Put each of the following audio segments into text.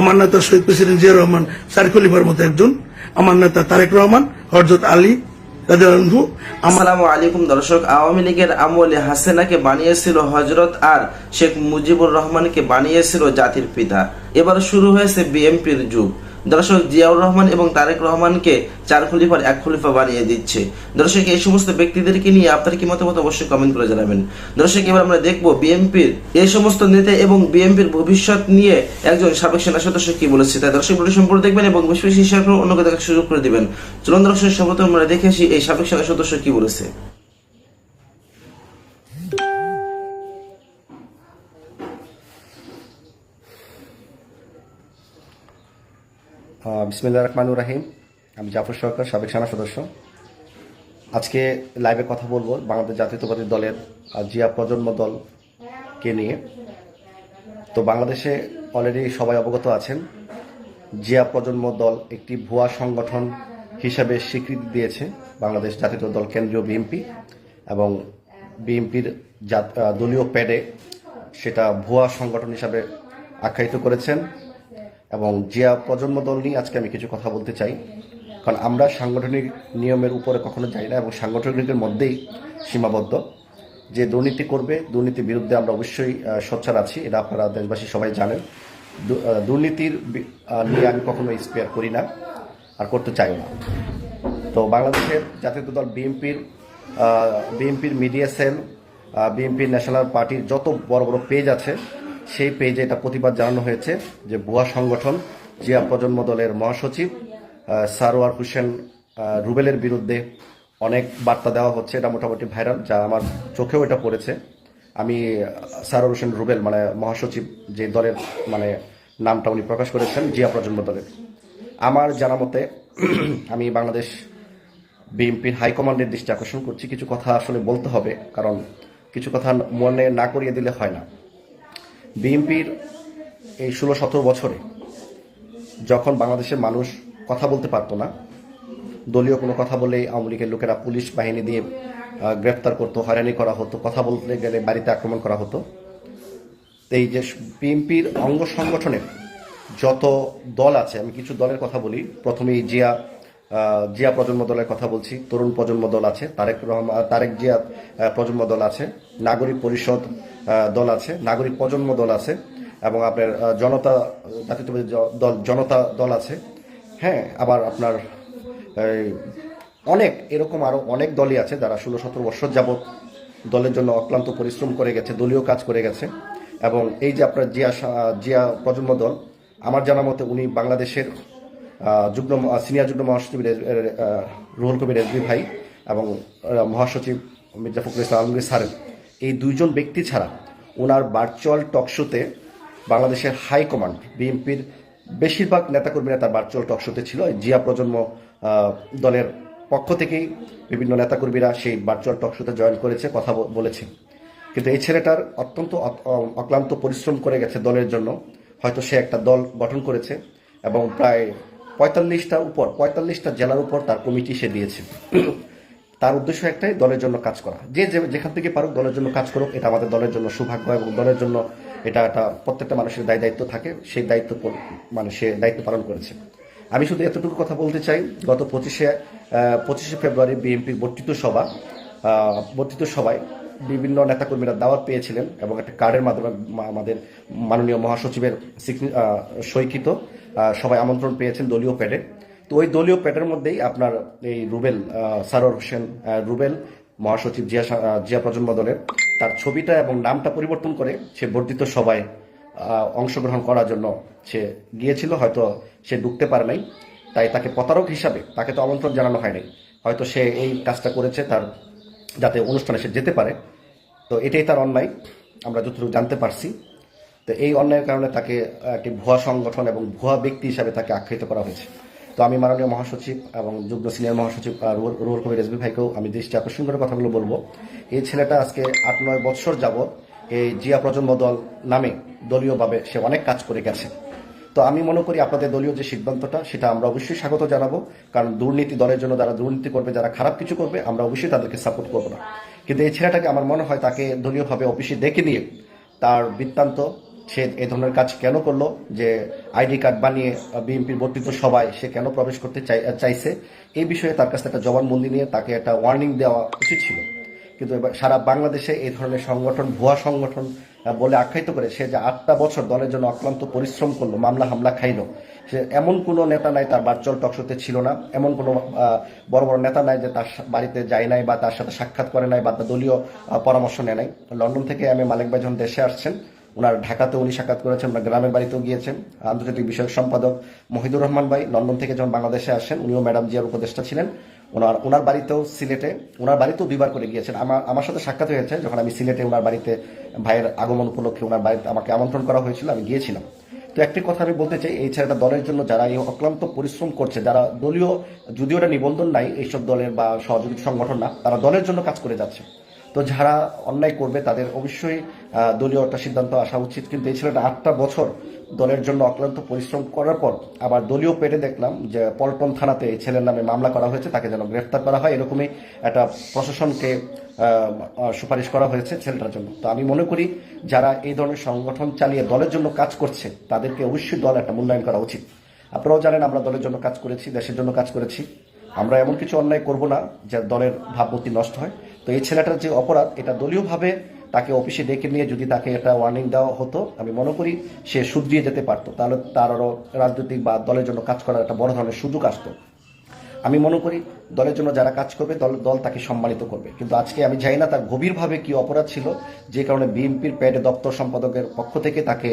আমার নেতা শহীদ প্রেসিডেন্ট জিয়া রহমান সার্কুলিফার মতো একজন। আমার নেতা তারেক রহমান, হরজত আলী দর্শক, আওয়ামী লীগের আমলে হাসিনাকে বানিয়েছিল হজরত আর শেখ মুজিবুর রহমানকে বানিয়েছিল জাতির পিতা। এবার শুরু হয়েছে বিএমপির যুগ। দর্শক জিয়াউর রহমান এবং তারেক রহমানকে চার খলিফার এক খলিফা বানিয়ে দিচ্ছে। দর্শক, এই সমস্ত ব্যক্তিদেরকে নিয়ে আপনার কি মতামত অবশ্যই কমেন্ট করে জানাবেন। দর্শক, এবার আমরা দেখব বিএনপির এই সমস্ত নেতা এবং বিএনপির ভবিষ্যৎ নিয়ে একজন সাবেক সেনা সদস্য কি বলেছে। তাই দর্শক ভিডিও সম্পূর্ণ দেখবেন এবং বেশি বেশি শেয়ার করে অন্যকে দেখার সুযোগ করে দিবেন। চলুন দর্শক, সর্বপ্রথম আমরা দেখে আসি এই সাবেক সেনা সদস্য কি বলেছে। বিসমিল্লা রহমানুর রাহিম। আমি জাফর সরকার, সাবেক সেনা সদস্য। আজকে লাইভে কথা বলব বাংলাদেশ জাতীয়তাবাদী দলের জিয়া প্রজন্ম দলকে নিয়ে। তো বাংলাদেশে অলরেডি সবাই অবগত আছেন, জিয়া প্রজন্ম দল একটি ভুয়া সংগঠন হিসাবে স্বীকৃতি দিয়েছে বাংলাদেশ জাতীয় দল কেন্দ্রীয় বিএনপি এবং বিএনপির দলীয় প্যাডে সেটা ভুয়া সংগঠন হিসাবে আখ্যায়িত করেছেন। এবং জিয়া প্রজন্ম দল নিয়ে আজকে আমি কিছু কথা বলতে চাই। কারণ আমরা সাংগঠনিক নিয়মের উপরে কখনো যাই না এবং সাংগঠনিকের মধ্যেই সীমাবদ্ধ। যে দুর্নীতি করবে, দুর্নীতির বিরুদ্ধে আমরা অবশ্যই সোচ্চার আছি। এটা আপনারা দেশবাসী সবাই জানেন। দুর্নীতির নিয়ে আমি কখনো স্পেয়ার করি না আর করতে চাই না। তো বাংলাদেশের জাতীয় দল বিএনপির বিএনপির মিডিয়া সেল বিএনপির ন্যাশনাল পার্টির যত বড় বড় পেজ আছে সেই পেজে এটা প্রতিবাদ জানানো হয়েছে যে ভুয়া সংগঠন জিয়া প্রজন্ম দলের মহাসচিব সারোয়ার হোসেন রুবেলের বিরুদ্ধে অনেক বার্তা দেওয়া হচ্ছে। এটা মোটামুটি ভাইরাল, যা আমার চোখেও এটা পড়েছে। আমি সারোয়ার হোসেন রুবেল মানে মহাসচিব যে দলের মানে নামটা উনি প্রকাশ করেছেন, জিয়া প্রজন্ম দলের। আমার জানা মতে, আমি বাংলাদেশ বিএনপির হাইকমান্ডের দৃষ্টি আকর্ষণ করছি। কিছু কথা আসলে বলতে হবে, কারণ কিছু কথা মনে না করিয়ে দিলে হয় না। বিএনপির এই ষোলো সতেরো বছরে যখন বাংলাদেশের মানুষ কথা বলতে পারতো না দলীয় কোনো কথা বলেই আওয়ামী লীগের লোকেরা পুলিশ বাহিনী দিয়ে আহ, গ্রেফতার করতো হয়রানি করা হতো কথা বলতে গেলে বাড়িতে আক্রমণ করা হতো। এই যে বিএনপির অঙ্গ সংগঠনের যত দল আছে আমি কিছু দলের কথা বলি। প্রথমেই জিয়া জিয়া প্রজন্ম দলের কথা বলছি তরুণ প্রজন্ম দল আছে তারেক রহমান তারেক জিয়া প্রজন্ম দল আছে। নাগরিক পরিষদ দল আছে, নাগরিক প্রজন্ম দল আছে, এবং আপনার জনতা, জাতীয়তাবাদী দল, জনতা দল আছে। হ্যাঁ আবার আপনার অনেক, এরকম আরও অনেক দলই আছে যারা ষোলো সতেরো বছর যাবৎ দলের জন্য অক্লান্ত পরিশ্রম করে গেছে, দলীয় কাজ করে গেছে। এবং এই যে আপনার জিয়া জিয়া প্রজন্ম দল, আমার জানা মতে উনি বাংলাদেশের যুগ্ম সিনিয়র যুগ্ম মহাসচিব রুহুল কবির রেজবি ভাই এবং মহাসচিব মির্জা ফখরুল ইসলাম আলমগীর স্যারের। এই দুইজন ব্যক্তি ছাড়া ওনার ভার্চুয়াল টকশোতে বাংলাদেশের হাইকমান্ড বিএনপির বেশিরভাগ নেতাকর্মীরা তার ভার্চুয়াল টকশোতে ছিল। জিয়া প্রজন্ম দলের পক্ষ থেকেই বিভিন্ন নেতাকর্মীরা সেই ভার্চুয়াল টকশোতে জয়েন করেছে, কথা বলেছে। কিন্তু এই ছেলেটার অত্যন্ত অক্লান্ত পরিশ্রম করে গেছে দলের জন্য। হয়তো সে একটা দল গঠন করেছে এবং প্রায় পঁয়তাল্লিশটা উপর, পঁয়তাল্লিশটা জেলার উপর তার কমিটি সে দিয়েছে। তার উদ্দেশ্য একটাই, দলের জন্য কাজ করা। যে যেখান থেকে পারুক দলের জন্য কাজ করুক, এটা আমাদের দলের জন্য সৌভাগ্য এবং দলের জন্য এটা একটা প্রত্যেকটা মানুষের দায় দায়িত্ব থাকে, সেই দায়িত্ব মানে সে দায়িত্ব পালন করেছে। আমি শুধু এতটুকু কথা বলতে চাই, গত পঁচিশে পঁচিশে ফেব্রুয়ারি বিএনপির বর্ধিত সভা বর্ধিত সভায় বিভিন্ন নেতাকর্মীরা দাওয়াত পেয়েছিলেন এবং একটা কার্ডের মাধ্যমে আমাদের মাননীয় মহাসচিবের সৈকিত সবাই আমন্ত্রণ পেয়েছেন দলীয় প্যাডে। তো ওই দলীয় প্যাডের মধ্যেই আপনার এই রুবেল সারোয়ার হোসেন রুবেল, মহাসচিব জিয়া জিয়া প্রজন্ম দলের, তার ছবিটা এবং নামটা পরিবর্তন করে সে বর্ধিত সভায় অংশগ্রহণ করার জন্য সে গিয়েছিল। হয়তো সে ঢুকতে পারে নাই। তাই তাকে প্রতারক হিসাবে, তাকে তো আমন্ত্রণ জানানো হয় নাই। হয়তো সে এই কাজটা করেছে তার, যাতে অনুষ্ঠানে সে যেতে পারে। তো এটাই তার অন্যায়। আমরা যতটুকু জানতে পারছি। তো এই অন্যায়ের কারণে তাকে একটি ভুয়া সংগঠন এবং ভুয়া ব্যক্তি হিসাবে তাকে আখ্যায়িত করা হয়েছে। তো আমি মাননীয় মহাসচিব এবং যুগ্ম সিনিয়র মহাসচিব রুহুল কবির রেজবি ভাইকেও আমি দৃষ্টি আকর্ষণ করে কথাগুলো বলব। এই ছেলেটা আজকে আট, নয় বৎসর যাবৎ এই জিয়া প্রজন্ম দল নামে দলীয়ভাবে সে অনেক কাজ করে গেছে। তো আমি মনে করি আপনাদের দলীয় যে সিদ্ধান্তটা, সেটা আমরা অবশ্যই স্বাগত জানাব, কারণ দুর্নীতি দলের জন্য যারা দুর্নীতি করবে, যারা খারাপ কিছু করবে, আমরা অবশ্যই তাদেরকে সাপোর্ট করব না। কিন্তু এই ছেলেটাকে আমার মনে হয় তাকে দলীয়ভাবে অফিসে ডেকে নিয়ে তার বৃত্তান্ত সে এই ধরনের কাজ কেন করল? যে আইডি কার্ড বানিয়ে বিএনপির বর্তিত সভায় সে কেন প্রবেশ করতে চাই- চাইছে? এই বিষয়ে তার কাছে একটা জবানবন্দি নিয়ে তাকে একটা ওয়ার্নিং দেওয়া উচিত ছিল। কিন্তু এবার সারা বাংলাদেশে এই ধরনের সংগঠন, ভুয়া সংগঠন বলে আখ্যায়িত করে সে যে আটটা বছর দলের জন্য অক্লান্ত পরিশ্রম করল, মামলা হামলা খাইলো। সে এমন কোনো নেতা নাই তার বার্চল টকশোতে ছিল না। এমন কোনো বড় বড় নেতা নাই যে তার বাড়িতে যায় নাই বা তার সাথে সাক্ষাৎ করে নাই বা তার দলীয় পরামর্শ নেয় নাই। লন্ডন থেকে আমি মালিক ভাই যখন দেশে আসছেন ওনার ঢাকাতে উনি সাক্ষাৎ করেছেন, ওনার গ্রামের বাড়িতেও গিয়েছেন। আন্তর্জাতিক বিষয়ক সম্পাদক মহিদুর রহমান ভাই লন্ডন থেকে যখন বাংলাদেশে আসেন, উনিও ম্যাডাম জিয়ার উপদেষ্টা ছিলেন। ওনার ওনার বাড়িতেও সিলেটে, ওনার বাড়িতেও দুইবার করে গিয়েছেন। আমার আমার সাথে সাক্ষাৎ হয়েছে যখন আমি সিলেটে ওনার বাড়িতে ভাইয়ের আগমন উপলক্ষে ওনার বাড়িতে আমাকে আমন্ত্রণ করা হয়েছিল, আমি গিয়েছিলাম। তো একটি কথা আমি বলতে চাই, এই ছেলেটা দলের জন্য যারা এই অক্লান্ত পরিশ্রম করছে, যারা দলীয়, যদিও এটা নিবন্ধন নাই এইসব দলের বা সহযোগী সংগঠন না, তারা দলের জন্য কাজ করে যাচ্ছে। তো যারা অন্যায় করবে তাদের অবশ্যই দলীয় একটা সিদ্ধান্ত আসা উচিত। কিন্তু এই ছেলেটা আটটা বছর দলের জন্য অক্লান্ত পরিশ্রম করার পর আবার দলীয় পেটে দেখলাম যে পল্টন থানাতে এই ছেলের নামে মামলা করা হয়েছে, তাকে যেন গ্রেফতার করা হয়। এরকমই একটা প্রশাসনকে সুপারিশ করা হয়েছে ছেলেটার জন্য। তো আমি মনে করি যারা এই ধরনের সংগঠন চালিয়ে দলের জন্য কাজ করছে, তাদেরকে অবশ্যই দল একটা মূল্যায়ন করা উচিত। আপনারাও জানেন আমরা দলের জন্য কাজ করেছি, দেশের জন্য কাজ করেছি। আমরা এমন কিছু অন্যায় করব না যে দলের ভাবমূর্তি নষ্ট হয়। তো এই ছেলেটার যে অপরাধ, এটা দলীয়ভাবে তাকে অফিসে ডেকে নিয়ে যদি তাকে একটা ওয়ার্নিং দেওয়া হতো, আমি মনে করি সে শুধরিয়ে যেতে পারতো। তাহলে তার আরও রাজনৈতিক বা দলের জন্য কাজ করার একটা বড় ধরনের সুযোগ আসতো। আমি মনে করি দলের জন্য যারা কাজ করবে, দল দল তাকে সম্মানিত করবে। কিন্তু আজকে আমি জানি না তার গভীরভাবে কি অপরাধ ছিল। যে কারণে বিএনপির প্যাড দপ্তর সম্পাদকের পক্ষ থেকে তাকে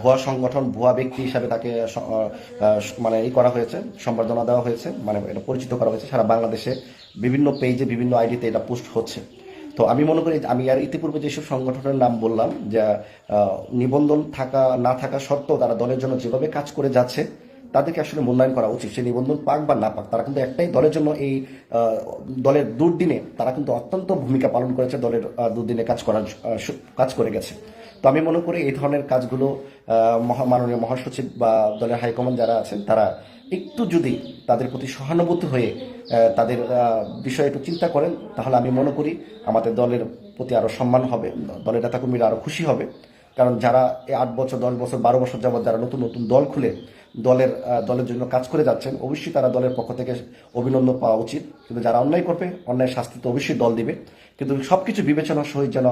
ভুয়া সংগঠন, ভুয়া ব্যক্তি হিসাবে তাকে মানে এই করা হয়েছে, সম্বর্ধনা দেওয়া হয়েছে। মানে এটা পরিচিত করা হয়েছে। সারা বাংলাদেশে বিভিন্ন পেজে বিভিন্ন আইডিতে এটা পোস্ট হচ্ছে। তো আমি মনে করি আমি আর ইতিপূর্বে যেসব সংগঠনের নাম বললাম, যে নিবন্ধন থাকা, না থাকা সত্ত্বেও তারা দলের জন্য যেভাবে কাজ করে যাচ্ছে, তাদেরকে আসলে মূল্যায়ন করা উচিত। সে নিবন্ধন পাক বা না পাক, তারা কিন্তু একটাই দলের জন্য এই দলের দুর্দিনে, তারা কিন্তু অত্যন্ত ভূমিকা পালন করেছে দলের দুর্দিনে কাজ করার কাজ করে গেছে। তো আমি মনে করি এই ধরনের কাজগুলো মাননীয় মহাসচিব বা দলের হাইকমান্ড যারা আছেন, তারা একটু যদি তাদের প্রতি সহানুভূতি হয়ে তাদের বিষয়ে একটু চিন্তা করেন, তাহলে আমি মনে করি আমাদের দলের প্রতি আরও সম্মান হবে, দলের নেতাকর্মীরা আরও খুশি হবে। কারণ যারা আট বছর, দশ বছর, বারো বছর যাবত যারা নতুন নতুন দল খুলে দলের দলের জন্য কাজ করে যাচ্ছেন, অবশ্যই তারা দলের পক্ষ থেকে অভিনন্দন পাওয়া উচিত। কিন্তু যারা অন্যায় করবে, অন্যায় শাস্তি তো অবশ্যই দল দিবে। কিন্তু সব কিছু বিবেচনা সহিত যেন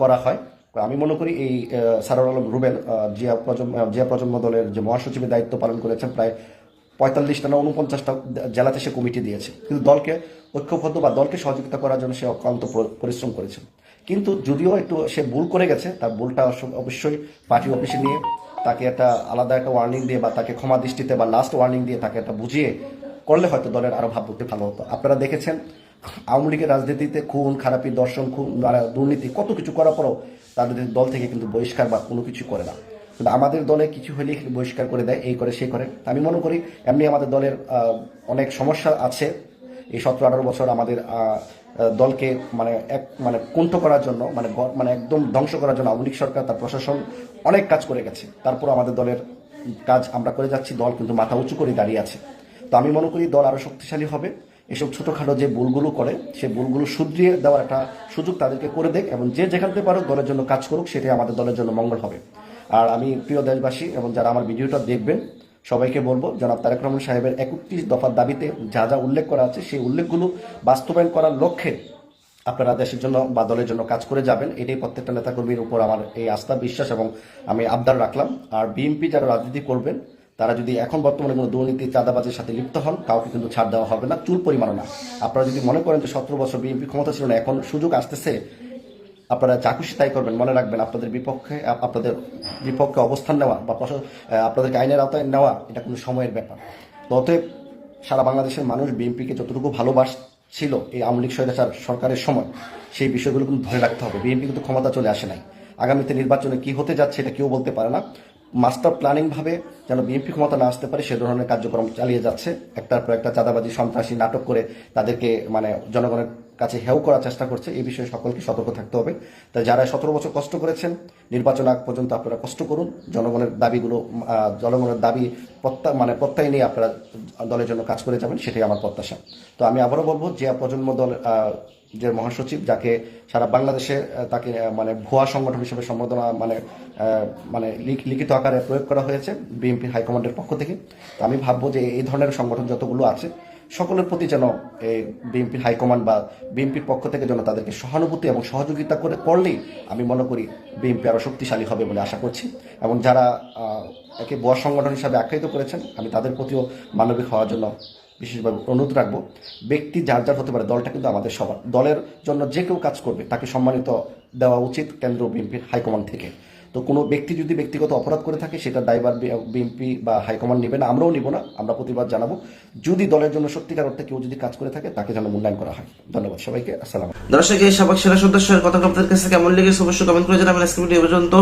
করা হয়, আমি মনে করি এই সারুল আলম রুবেল জিয়া প্রজন্ম জিয়া প্রজন্ম দলের যে মহাসচিবের দায়িত্ব পালন করেছেন প্রায় পঁয়তাল্লিশটা না উনপঞ্চাশটা জেলাতে সে কমিটি দিয়েছে। কিন্তু দলকে ঐক্যবদ্ধ বা দলকে সহযোগিতা করার জন্য সে অক্লান্ত পরিশ্রম করেছে। কিন্তু যদিও একটু সে ভুল করে গেছে, তার ভুলটা অবশ্যই পার্টি অফিসে নিয়ে তাকে একটা আলাদা একটা ওয়ার্নিং দিয়ে বা তাকে ক্ষমা দৃষ্টিতে বা লাস্ট ওয়ার্নিং দিয়ে তাকে একটা বুঝিয়ে করলে হয়তো দলের আরও ভাবমূর্তি ভালো হতো। আপনারা দেখেছেন, আওয়ামী লীগের রাজনীতিতে খুন, খারাপি, দর্শন, খুন, দুর্নীতি, কত কিছু করার পরও তাদের দল থেকে কিন্তু বহিষ্কার বা কোনো কিছু করে না। কিন্তু আমাদের দলে কিছু হলেই বহিষ্কার করে দেয়, এই করে সে করে। আমি মনে করি এমনি আমাদের দলের অনেক সমস্যা আছে। এই সতেরো, আঠারো বছর আমাদের দলকে মানে এক মানে কুণ্ঠ করার জন্য মানে মানে একদম ধ্বংস করার জন্য আওয়ামী লীগ সরকার, তার প্রশাসন অনেক কাজ করে গেছে। তারপর আমাদের দলের কাজ আমরা করে যাচ্ছি, দল কিন্তু মাথা উঁচু করে দাঁড়িয়ে আছে। তো আমি মনে করি দল আরও শক্তিশালী হবে। এসব ছোটোখাটো যে ভুলগুলো করে, সে ভুলগুলো শুধরিয়ে দেওয়ার একটা সুযোগ তাদেরকে করে দেখ এবং যে যেখান থেকে পারুক দলের জন্য কাজ করুক, সেটাই আমাদের দলের জন্য মঙ্গল হবে। আর আমি প্রিয় দেশবাসী এবং যারা আমার ভিডিওটা দেখবেন, সবাইকে বলব, জনাব তারেক রহমান সাহেবের একত্রিশ দফার দাবিতে যা যা উল্লেখ করা আছে, সেই উল্লেখগুলো বাস্তবায়ন করার লক্ষ্যে আপনারা দেশের জন্য বা দলের জন্য কাজ করে যাবেন। এটাই প্রত্যেকটা নেতাকর্মীর উপর আমার এই আস্থা, বিশ্বাস এবং আমি আবদার রাখলাম। আর বিএনপি যারা রাজনীতি করবেন, তারা যদি এখন বর্তমানে কোনো দুর্নীতি, চাঁদাবাজের সাথে লিপ্ত হন, কাউকে কিন্তু ছাড় দেওয়া হবে না, চুল পরিমাণও না। আপনারা যদি মনে করেন যে সতেরো বছর বিএনপি ক্ষমতা ছিল না, এখন সুযোগ আসতেছে আপনারা যা খুশি তাই করবেন, মনে রাখবেন আপনাদের বিপক্ষে আপনাদের বিপক্ষে অবস্থান নেওয়া বা আপনাদেরকে আইনের আওতায় নেওয়া, এটা কোনো সময়ের ব্যাপার। অতএব সারা বাংলাদেশের মানুষ বিএনপিকে যতটুকু ভালোবাসছিল এই আওয়ামী লীগ সরকারের সময়, সেই বিষয়গুলো কিন্তু ধরে রাখতে হবে। বিএনপি কিন্তু ক্ষমতা চলে আসে নাই। আগামীতে নির্বাচনে কি হতে যাচ্ছে এটা কেউ বলতে পারে না। মাস্টার প্ল্যানিং ভাবে যেন বিএনপি ক্ষমতা না আসতে পারে, সে ধরনের কার্যক্রম চালিয়ে যাচ্ছে। একটার পর একটা চাঁদাবাজি, সন্ত্রাসী নাটক করে তাদেরকে মানে জনগণের কাছে হেউ করার চেষ্টা করছে এই বিষয়ে সকলকে সতর্ক থাকতে হবে। তাই যারা সতেরো বছর কষ্ট করেছেন, নির্বাচন আগ পর্যন্ত আপনারা কষ্ট করুন। জনগণের দাবিগুলো জনগণের দাবি প্রত্যা মানে প্রত্যয় নিয়ে আপনারা দলের জন্য কাজ করে যাবেন, সেটাই আমার প্রত্যাশা। তো আমি আবারও বলব, যে প্রজন্ম দল যে মহাসচিব, যাকে সারা বাংলাদেশে তাকে মানে ভুয়া সংগঠন হিসেবে সম্বোধনা মানে মানে লিখ- লিখিত আকারে প্রয়োগ করা হয়েছে বিএনপি হাইকমান্ডের পক্ষ থেকে। আমি ভাববো যে এই ধরনের সংগঠন যতগুলো আছে সকলের প্রতি যেন এই বিএনপির হাইকমান্ড বা বিএনপির পক্ষ থেকে যেন তাদেরকে সহানুভূতি এবং সহযোগিতা করে করলেই আমি মনে করি বিএনপি আরও শক্তিশালী হবে বলে আশা করছি। এবং যারা একে বড় সংগঠন হিসাবে আখ্যায়িত করেছেন, আমি তাদের প্রতিও মানবিক হওয়ার জন্য বিশেষভাবে অনুরোধ রাখব। ব্যক্তি যার যার হতে পারে, দলটা কিন্তু আমাদের সবার। দলের জন্য যে কেউ কাজ করবে, তাকে সম্মানিত দেওয়া উচিত কেন্দ্র বিএনপির হাইকমান্ড থেকে। তো কোনো ব্যক্তি যদি ব্যক্তিগত অপরাধ করে থাকে, সেটা দায়বার বিএনপি বা হাইকমান্ড নেবে না, আমরাও নিব না, আমরা প্রতিবাদ জানাব। যদি দলের জন্য সত্যিকার অর্থে কেউ যদি কাজ করে থাকে, তাকে যেন মূল্যায়ন করা হয়। ধন্যবাদ সবাইকে, আসসালাম দর্শক, এই সবাই সেরা সদস্যের কথা আপনাদের কাছে কেমন লেগেছে অবশ্যই কমেন্ট করে জানাবেন। আজকে ভিডিও পর্যন্ত।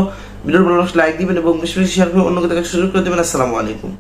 ভিডিওর ভালো লাইক দিবেন এবং বেশি বেশি শেয়ার করে অন্যকে দেখার সুযোগ করে দেবেন। আসসালামু আলাইকুম।